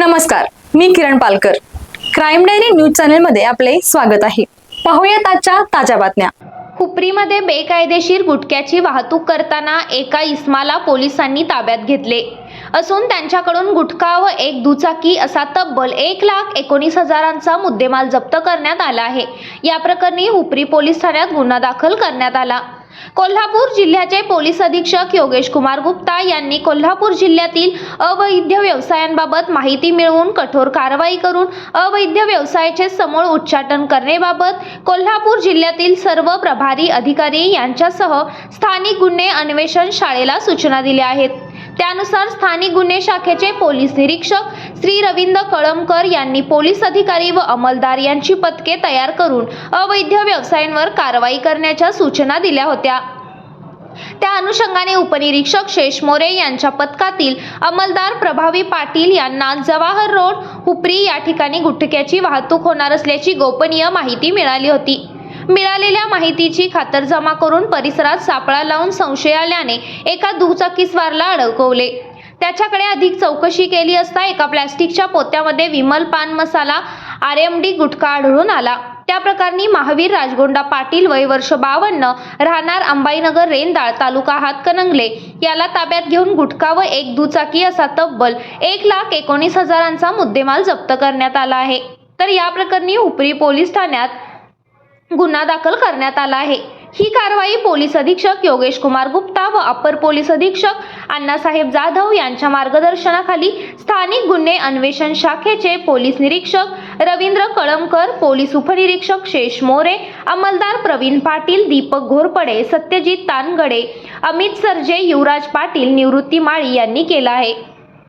नमस्कार मी Kiran Palkar. Crime diary news चॅनलमध्ये आपले स्वागत आहे. पाहूयात आजच्या ताज्या बातम्या. हुपरीमध्ये बेकायदेशीर गुटख्याची वाहतूक करताना एका इस्माला पोलिसांनी ताब्यात घेतले. असून त्यांच्याकडून गुटखा व एक दुचाकी असा तब्बल एक लाख एकोणीस हजारांचा मुद्देमाल जप्त करण्यात आला आहे. या प्रकरणी हुपरी पोलीस ठाण्यात गुन्हा दाखल करण्यात आला. कोल्हापूर जिल्ह्याचे पोलीस अधीक्षक योगेश कुमार गुप्ता यांनी कोल्हापूर जिल्ह्यातील अवैध व्यवसायांबाबत माहिती मिळवून कठोर कारवाई करून अवैध व्यवसायाचे समूळ उच्चाटन करण्याबाबत कोल्हापूर जिल्ह्यातील सर्व प्रभारी अधिकारी यांच्यासह स्थानिक गुन्हे अन्वेषण शाळेला सूचना दिल्या आहेत. त्यानुसार स्थानिक गुन्हे शाखेचे पोलीस निरीक्षक श्री रवींद्र कळमकर यांनी पोलीस अधिकारी व अंमलदार यांची पथके तयार करून अवैध व्यवसायांवर कारवाई करण्याच्या सूचना दिल्या होत्या. त्या अनुषंगाने उपनिरीक्षक शेष मोरे यांच्या पथकातील अंमलदार प्रभावी पाटील यांना जवाहर रोड हुपरी या ठिकाणी गुटख्याची वाहतूक होणार असल्याची गोपनीय माहिती मिळाली होती. मिळालेल्या माहितीची खातरजमा करून परिसरात सापळा लावून संशय आल्याने एका दुचाकीस्वारला अडकवले. त्याच्याकडे अधिक चौकशी केली असता एका प्लॅस्टिकच्या पोत्यामध्ये Vimal Pan Masala R M D gutkha आढळून आला. त्या प्रकरणी महावीर राजगोंडा पाटील वय वर्ष बावन्न राहणार अंबाईनगर रेंदाळ तालुका हातकणंगले. याला ताब्यात घेऊन गुटखा व एक दुचाकी असा तब्बल एक लाख एकोणीस हजारांचा मुद्देमाल जप्त करण्यात आला आहे. तर या प्रकरणी उपरी पोलीस ठाण्यात गुन्हा दाखल करण्यात आला आहे. ही कारवाई पोलीस अधीक्षक योगेश कुमार गुप्ता व अप्पर पोलीस अधीक्षक अण्णासाहेब जाधव यांच्या मार्गदर्शनाखाली स्थानिक गुन्हे अन्वेषण शाखेचे पोलीस निरीक्षक रवींद्र कळमकर पोलीस उपनिरीक्षक शेष मोरे अंमलदार प्रवीण पाटील दीपक घोरपडे सत्यजित तानगडे अमित सरजे युवराज पाटील निवृत्ती माळी यांनी केला आहे.